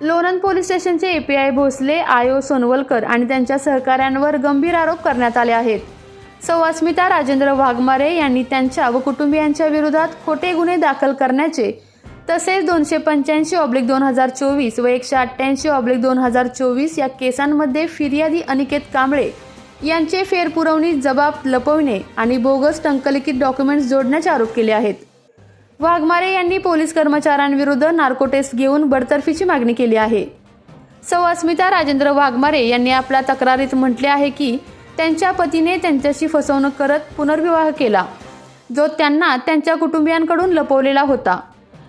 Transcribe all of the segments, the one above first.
Lonand police स्टेशनचे API Bhosale आयो सोनवलकर आणि त्यांच्या सहकाऱ्यांवर गंभीर आरोप करण्यात आले आहेत. सौ राजेंद्र वाघमारे यांनी त्यांच्या व कुटुंबियांच्या विरोधात खोटे गुन्हे दाखल करण्याचे तसेच दोनशे पंच्याऐंशी ऑब्लिक दोन हजार चोवीस व एकशे अठ्ठ्याऐंशी ऑब्लिक दोन हजार चोवीस या केसांमध्ये फिर्यादी अनिकेत कांबळे यांचे फेरपुरवणी जबाब लपविणे आणि बोगस टंकलिखित डॉक्युमेंट्स जोडण्याचे आरोप केले आहेत. वाघमारे यांनी पोलीस कर्मचाऱ्यांविरुद्ध नार्को टेस्ट घेऊन बडतर्फीची मागणी केली आहे. सौ अस्मिता राजेंद्र वाघमारे यांनी आपल्या तक्रारीत म्हटले आहे की त्यांच्या पतीने त्यांच्याशी फसवणूक करत पुनर्विवाह केला जो त्यांना त्यांच्या कुटुंबियांकडून लपवलेला होता.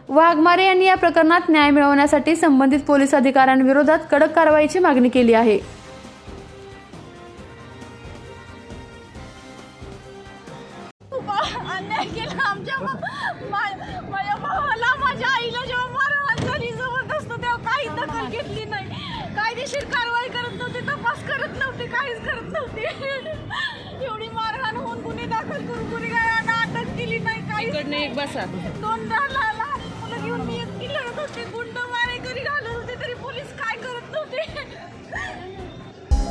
वाघमारे यांनी या प्रकरणात न्याय मिळवण्यासाठी संबंधित पोलीस अधिकाऱ्यांविरोधात कडक कारवाईची मागणी केली आहे. खूप अन्याय केला आमच्या माझ्या भावाला माझ्या आईला जेव्हा मारहाण झाली जबरदस्त तेव्हा काही दखल घेतली नाही. कायदेशीर कारवाई करत नव्हते तपास करत नव्हते काहीच करत नव्हते. एवढी मारहाण होऊन गुन्हे दाखल करून गुन्हेगारांना अटक केली नाही काही एक बसा. दोन